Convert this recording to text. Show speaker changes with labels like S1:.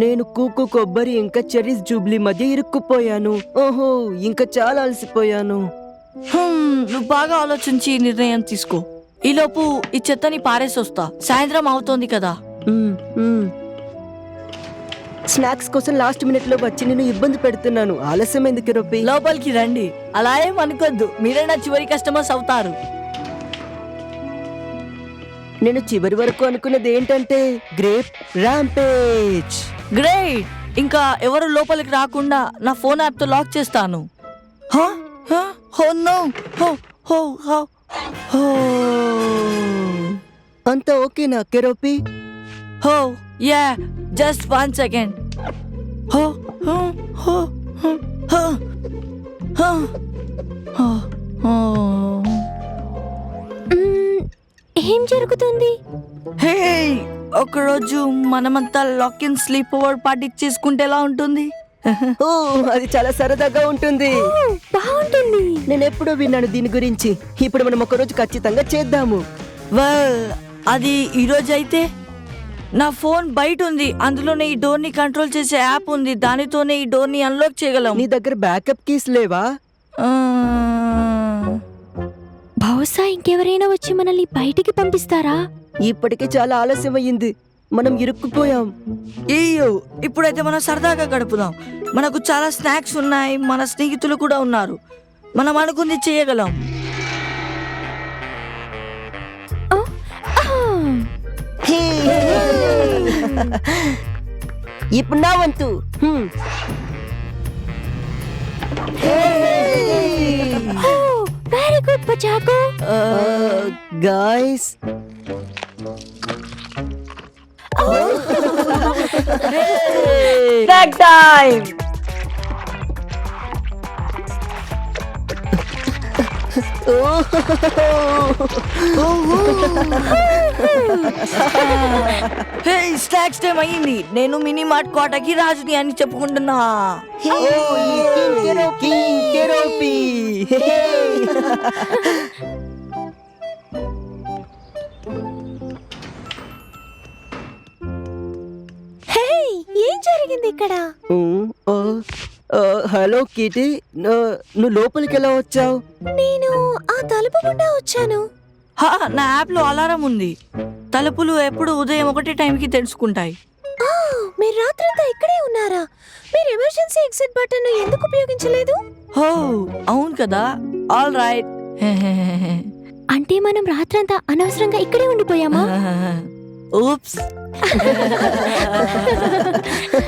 S1: నేను కూకు కొబ్బరి ఇంకా చెరీస్ జూబ్లీ మధ్య ఇరుక్కుపోయాను. ఓహో ఇంకా చాలా అలసిపోయాను.
S2: నువ్వు బాగా ఆలోచించి నిర్ణయం తీసుకో. ఈలోపు ఈ చెత్తని పారేసొస్తా. సాయంత్రం అవుతోంది కదా.
S1: స్నాక్స్ కోసం లాస్ట్ మినిట్లో వచ్చి నేను ఇబ్బంది పెడుతున్నాను. ఆలస్యమైంది కిరోపి
S2: లోపలికి రండి. అలా ఏం అనుకోద్దు. మీరే నా చివరి కస్టమర్స్ అవుతారు.
S1: నేను చివరి వరకు అనుకున్నది ఏంటంటే గ్రేప్ ర్యాంపేజ్.
S2: గ్రేట్! ఇంకా ఎవరు లోపలికి రాకుండా నా ఫోన్ యాప్తో లాక్ చేస్తాను. హా? హా? హో నో! హో హో హో హో.
S1: అంతా ఓకేనా కెరోపి
S2: హో యా జస్ట్ వన్ సెకండ్.
S3: ఏం జరుగుతుంది?
S2: హే ఒకరోజు మనమంతా lock in sleepover party చేసుకుంటే ఎలా ఉంటుంది?
S1: ఓ అది చాలా సరదాగా ఉంటుంది.
S3: బాగుంటుంది.
S1: నేను ఎప్పుడో విన్నాను దీని గురించి. ఇప్పుడు మనం ఒకరోజు ఖచ్చితంగా చేద్దాము.
S2: వెల్ అది ఈరోజు అయితే నా ఫోన్ బయట ఉంది. అందులోనే ఈ డోర్ని కంట్రోల్ చేసే యాప్ ఉంది. దానితోనే ఈ డోర్ని అన్లాక్ చేయగలం.
S1: నీ దగ్గర బ్యాకప్ కీస్ లేవా?
S2: ఆ,
S3: బహుశా ఇంకెవరైనా వచ్చి మనల్ని బయటికి పంపిస్తారా?
S1: ఇప్పటికే చాలా ఆలస్యం అయ్యింది. మనం ఇరుక్కుపోయాం.
S2: అయ్యో ఇప్పుడైతే మనం సరదాగా గడుపుదాం. మనకు చాలా స్నాక్స్ ఉన్నాయి. మన స్నేహితులు కూడా ఉన్నారు. మనం అనుకుంది చేయగలం.
S3: ಇಪ್ಪನಾವಂತು hmm very
S1: good बचाको
S2: guys track time snacks time అయ్యింది. నేను మినీ మార్ట్ కోటకి రాజుని అని చెప్పుకుంటున్నా.
S3: ఏం జరిగింది ఇక్కడ?
S1: హలో కిటి నువ్వు లోపలికి ఎలా వచ్చావు?
S3: నేను ఆ తలుపు గుండా వచ్చాను.
S2: హా, నా యాప్లో అలారం ఉంది. తలుపులు ఎప్పుడు ఉదయం ఒకటే టైంకి తెలుసుకుంటాయి
S3: ఆ, మీరు రాత్రంతా ఇక్కడే ఉన్నారా? మీరు ఎమర్జెన్సీ ఎగ్జిట్ బటన్ ఎందుకు ఉపయోగించలేదు?
S2: హో అవును కదా. All right.
S3: అంటే మనం రాత్రంతా అనవసరంగా ఇక్కడే ఉండిపోయామా?
S2: Oops.